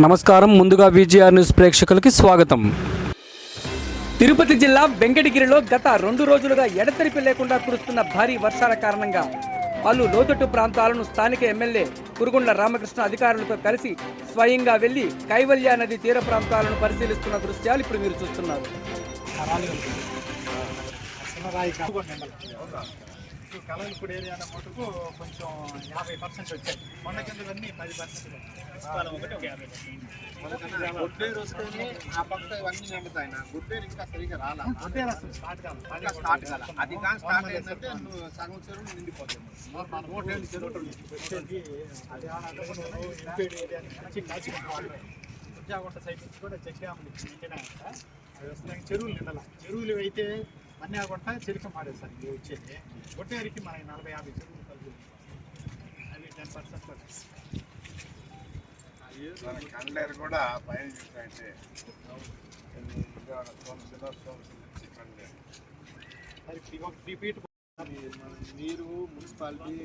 నమస్కారం. ముందుగా VGR news ప్రేక్షకులకి స్వాగతం. తిరుపతి జిల్లా వెంకటగిరిలో గత రెండు రోజులుగా ఎడతెరిపి లేకుండా కురుస్తున్న భారీ వర్షాల కారణంగా పలు లోతట్టు ప్రాంతాలను స్థానిక ఎమ్మెల్యే కురుగుండ్ల రామకృష్ణ అధికారులతో కలిసి స్వయంగా వెళ్ళి కైవల్య నది తీర ప్రాంతాలను పరిశీలిస్తున్న దృశ్యాలు ఇప్పుడు మీరు చూస్తున్నారు. కలవలపూడి ఏరియా మటుకు కొంచెం యాభై పర్సెంట్ వచ్చాయి. మొన్న కిందవన్నీ పది పర్సెంట్ ఒకటి ఒక యాభై గుడ్డేరు వస్తేనే ఆ పక్క ఇవన్నీ నిండుతాయి నా. గుడ్డేరు ఇంకా సరిగా రాలా. అసలు స్టార్ట్ కాదు. ఇంకా స్టార్ట్ కాల. అది కానీ స్టార్ట్ అయిందంటే సగం చెరువు నిండిపోతుంది వచ్చేది అది సైడ్ నుంచి కూడా చెక్ డ్యాములు చెరువులు నిండాల. చెరువులు అయితే మన్యాగుంట చెరిక మాడేసారు ఇవి వచ్చేది. ఒట్టేరికి మన నలభై యాభై చెరువులు కలిపి అవి టెన్ పర్సెంట్ మన కండేరు కూడా పైన ఫీట్ మీరు మున్సిపాలిటీ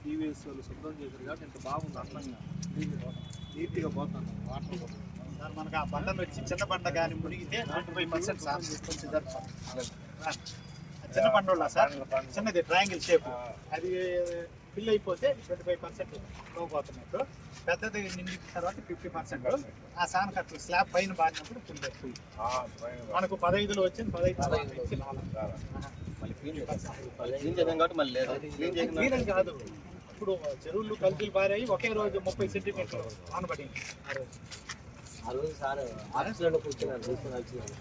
టీవీఎస్ వాళ్ళు శుభ్రం చేశారు కాబట్టి ఇంత బాగుంది అర్థంగా నీట్గా పోతాను వాటర్ సార్ మనకు ఆ బండలు వచ్చి చిన్న బండ కానీ మునిగితే ట్వంటీ ఫైవ్ పర్సెంట్ సార్. చిన్న వాళ్ళ సార్? చిన్నది ట్రయాంగిల్ షేప్ అది ఫిల్ అయిపోతే ట్వంటీ ఫైవ్ పర్సెంట్ పోతున్నట్టు పెద్దది నిండిన తర్వాత ఫిఫ్టీ పర్సెంట్. ఆ సాన్ కట్లు స్లాబ్ పైన బారినప్పుడు ఫుల్ ఎక్కువ మనకు పదహైదులో వచ్చింది పదహైదు కాదు. ఇప్పుడు చెరువులు కల్తీలు బారాయి ఒకే రోజు ముప్పై సెంటీమీటర్లు ఆనబడి ఆ రోజు. సార్ ఆఫీస్లో కూర్చున్నారు తీసుకుని వచ్చినారు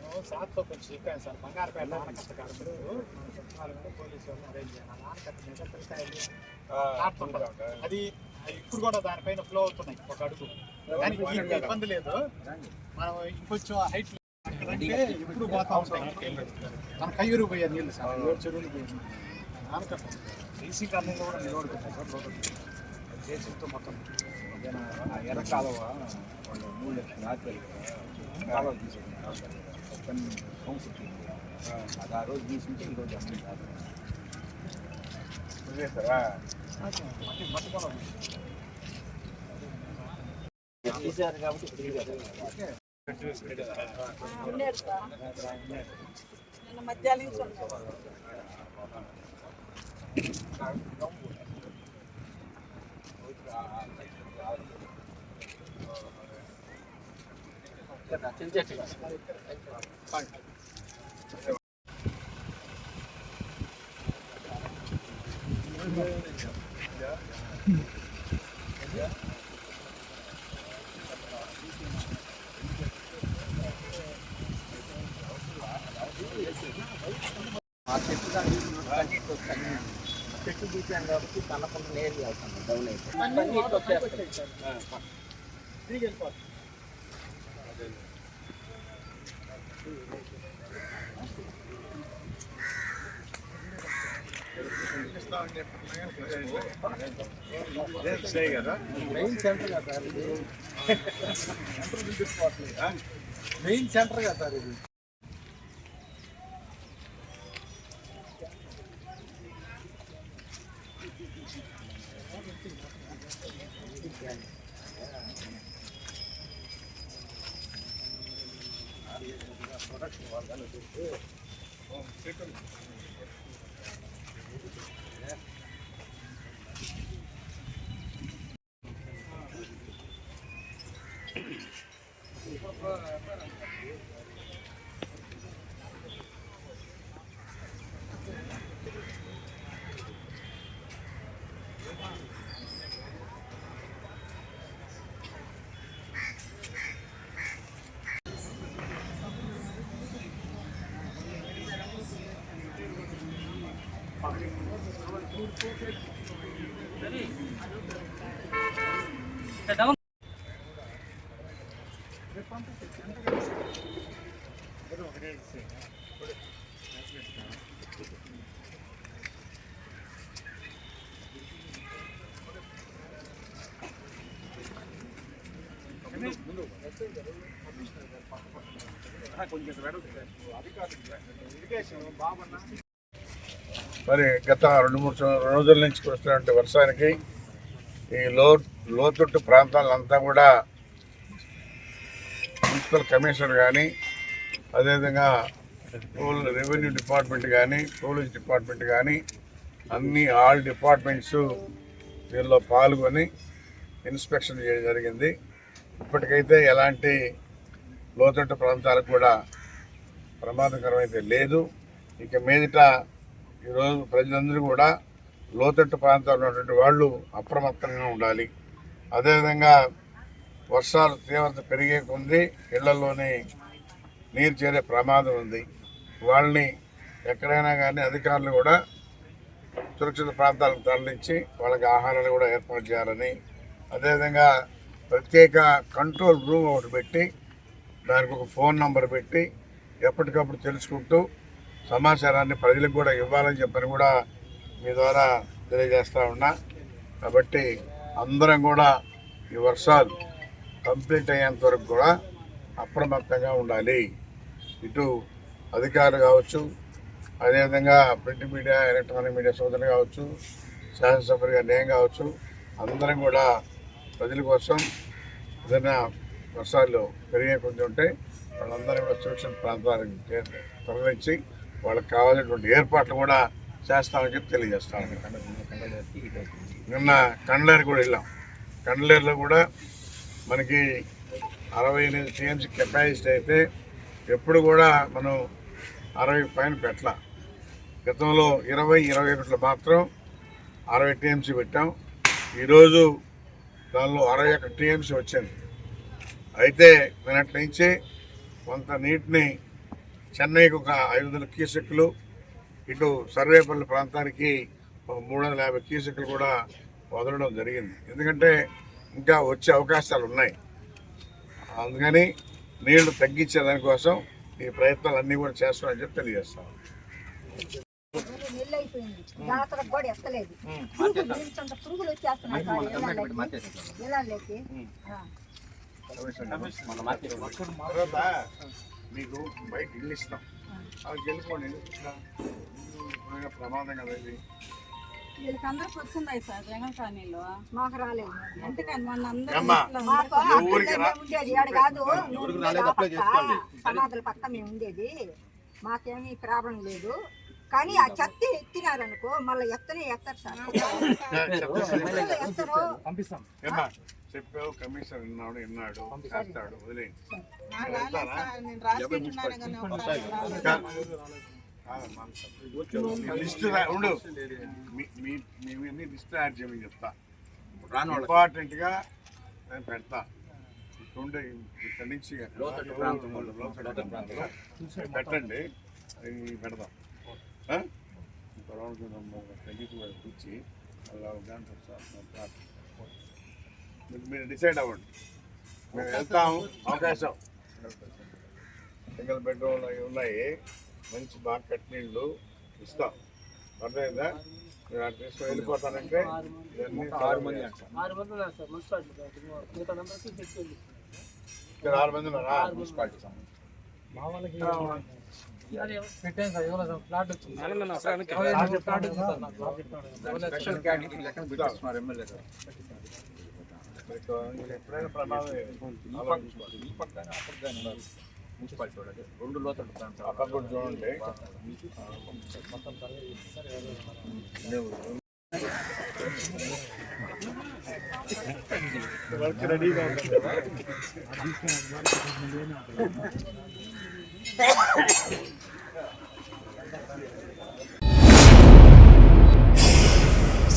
నేను సార్తో కొంచెం చెప్పాను సార్. బంగారపేట ఆనకట్ట పోలీసు వాళ్ళు అరేంజ్ చేయాలి. ఆనకట్ట మీద పిల్లకాయలు నాటుతుంటారు. అది ఇప్పుడు కూడా దానిపైన ఫ్లో అవుతున్నాయి. ఒక అడుగు. దానికి ఇబ్బంది లేదు. మనం ఇంకొంచెం హైట్ అంటే ఇప్పుడు పోతా ఉంటాయి. మన కయ్యూరు పోయే నీళ్ళు సార్. చెరువులు ఆనకట్ట డీసీ కాలనీలో కూడా నిలబడుతున్నాయి సార్ మొత్తం. ఎర్ర కాలువ మూడు లక్షల కాలువ తీసుకుంటారు కొన్ని కౌన్సిల్ అది ఆ రోజు తీసుకుంటే ఈరోజు అసలు కాదు. మట్టి కాబట్టి మధ్యాహ్నం ఆ చెట్టు దాన్ని కన్నీటి వస్తాయి చెట్టు తీసాం కాబట్టి కనపడ నేరు వెళ్తాను డౌన్ అయిపోయి మెయిన్ సెంటర్ కదా సార్ ఇది మెయిన్ సెంటర్ కదా సార్ ఇది. కొంచెం వెడల్పు అధికారులు ఇరిగేషన్ బాగున్నా మరి గత రెండు మూడు రోజుల నుంచి కురుస్తున్నటువంటి వర్షానికి ఈ లో లోతుట్టు ప్రాంతాలంతా కూడా మున్సిపల్ కమిషనర్ కానీ అదేవిధంగా పోల్ రెవెన్యూ డిపార్ట్మెంట్ కానీ పోలీస్ డిపార్ట్మెంట్ కానీ అన్ని ఆల్ డిపార్ట్మెంట్స్ దీనిలో పాల్గొని ఇన్స్పెక్షన్ చేయడం జరిగింది. ఇప్పటికైతే ఎలాంటి లోతట్టు ప్రాంతాలకు కూడా ప్రమాదకరం అయితే లేదు. ఇక మీదట ఈరోజు ప్రజలందరూ కూడా లోతట్టు ప్రాంతాల్లో ఉన్నటువంటి వాళ్ళు అప్రమత్తంగా ఉండాలి. అదేవిధంగా వర్షాలు తీవ్రత పెరిగే కొంది ఇళ్ళలోని నీరు చేరే ప్రమాదం ఉంది. వాళ్ళని ఎక్కడైనా కానీ అధికారులు కూడా సురక్షిత ప్రాంతాలకు తరలించి వాళ్ళకి ఆహారాలు కూడా ఏర్పాటు చేయాలని అదేవిధంగా ప్రత్యేక కంట్రోల్ రూమ్ ఒకటి పెట్టి దానికి ఒక ఫోన్ నంబర్ పెట్టి ఎప్పటికప్పుడు తెలుసుకుంటూ సమాచారాన్ని ప్రజలకు కూడా ఇవ్వాలని చెప్పని కూడా మీ ద్వారా తెలియజేస్తూ ఉన్నా. కాబట్టి అందరం కూడా ఈ వర్షాలు కంప్లీట్ అయ్యేంత వరకు కూడా అప్రమత్తంగా ఉండాలి. ఇటు అధికారులు కావచ్చు అదేవిధంగా ప్రింట్ మీడియా ఎలక్ట్రానిక్ మీడియా సోదరులు కావచ్చు శాసనసభ్యులుగా నేను కావచ్చు అందరం కూడా ప్రజల కోసం ఏదైనా వర్షాలు పెరిగే కొంచెం ఉంటే వాళ్ళందరూ కూడా సురక్షిత ప్రాంతాలకు తరలించి వాళ్ళకి కావాల్సినటువంటి ఏర్పాట్లు కూడా చేస్తామని చెప్పి తెలియజేస్తాను. నిన్న కండ్లేరు కూడా వెళ్ళాం. కండలేరులో కూడా మనకి అరవై ఎనిమిది టీఎంసీ కెపాసిటీ అయితే ఎప్పుడు కూడా మనం అరవై పైన పెట్టాల. గతంలో ఇరవై ఇరవై ఒకటిలో మాత్రం అరవై టీఎంసీ పెట్టాం. ఈరోజు దానిలో అరవై ఒక్క టీఎంసీ వచ్చింది. అయితే నిన్నటి నుంచి కొంత నీటిని చెన్నైకి ఒక ఐదు వందల క్యూసెక్లు ఇటు సర్వేపల్లి ప్రాంతానికి ఒక మూడు వందల యాభై క్యూసెక్లు కూడా వదలడం జరిగింది. ఎందుకంటే ఇంకా వచ్చే అవకాశాలు ఉన్నాయి. అందుకని నీళ్ళు తగ్గించే దానికోసం ఈ ప్రయత్నాలు అన్నీ కూడా చేస్తామని చెప్పి తెలియజేస్తాం నెల్లు కూడా ఎత్తలేదు పురుగులు వచ్చేస్తున్నాయి మీకు బయట ఇల్లు ఇస్తాం. అది గెలుపుకోండి ఎందుకు ఇట్లా? ప్రమాదం కదా ఇది? వీళ్ళకి అందరికి వచ్చింది సార్ జగన్ కాలనీలో. మాకు రాలేదు. అందుకని మొన్న ఏమ్మా? అందరూ ఉండేది ఆడ కాదు. సమాధుల పక్క మేము ఉండేది. మాకేమీ ప్రాబ్లం లేదు. కానీ ఆ చెత్త ఎత్తినారనుకో మళ్ళీ ఎత్తనే ఎత్తారు సార్. ఎత్తరు. ఏమ్మా చెప్పావు కమిషన్ విన్నాడు విన్నాడు చేస్తాడు వదిలేయండి. లిస్ట్ ఉండు. మీ- మీ మీ లిస్ట్ యాడ్ చేయమని చెప్తా. ఇంపార్టెంట్గా నేను పెడతా. ఇక్కడుండే ఇక్కడి నుంచి పెట్టండి. అవి పెడదాం. తర్వాత మనం తగ్గించి కూర్చి అలా దాంట్లో సార్ మీరు డిసైడ్ అవ్వండి మేము వెళ్తాం అవకాశం. సింగిల్ బెడ్రూమ్లు అవి ఉన్నాయి. మంచి బాగా కట్టినీళ్ళు ఇస్తాం. అర్థమైందా? మీరు అటు తీసుకొని వెళ్ళిపోతానంటే ఇవన్నీ ఆరు మంది ఇక్కడ ఆరు మంది ఉన్నారా? మున్సిపాలిటీ స్పెషల్ కేటగిరీ లెక్కన పెట్టేస్తున్నారు ఎమ్మెల్యే గారు మీకు ఎప్పుడైనా ప్రమాదం ఆలోచించుకోవాలి. రెండు లోతట్టు ప్రాంతాలు అక్కడ కూడా చూడండి వర్క్ రెడీగా ఉంది కదా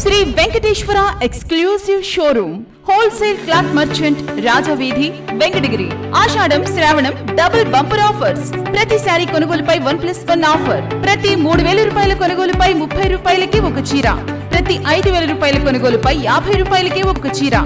Shri Venkateswara exclusive showroom wholesale cloth merchant Rajaveedhi Venkatagiri. ఆషాఢం శ్రావణం డబుల్ బంపర్ ఆఫర్స్. ప్రతి సారి కొనుగోలుపై వన్ ప్లస్ వన్ ఆఫర్. ప్రతి మూడు వేల రూపాయల కొనుగోలుపై ముప్పై రూపాయలకి ఒక చీర. ప్రతి ఐదు వేల రూపాయల కొనుగోలుపై యాభై రూపాయలకి ఒక చీర.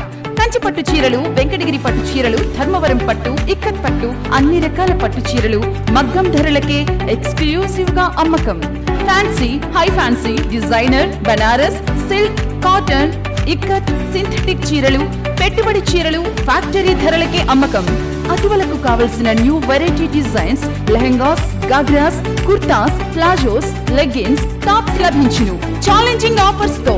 కంచి పట్టు చీరలు వెంకటగిరి పట్టు చీరలు ధర్మవరం పట్టు ఇక్కత్ పట్టు అన్ని రకాల పట్టు చీరలు మగ్గం ధరలకే ఎక్స్క్లూసివ్గా అమ్మకం. Fancy high fancy designer Banaras silk cotton ikat synthetic చీరలు పెట్టుబడి చీరలు ఫ్యాక్టరీ ధరలకే అమ్మకం. అటువలకు కావలసిన new variety designs lehengas ghagras kurtas palazzos leggings tops లభించును. ఛాలెంజింగ్ ఆఫర్స్తో.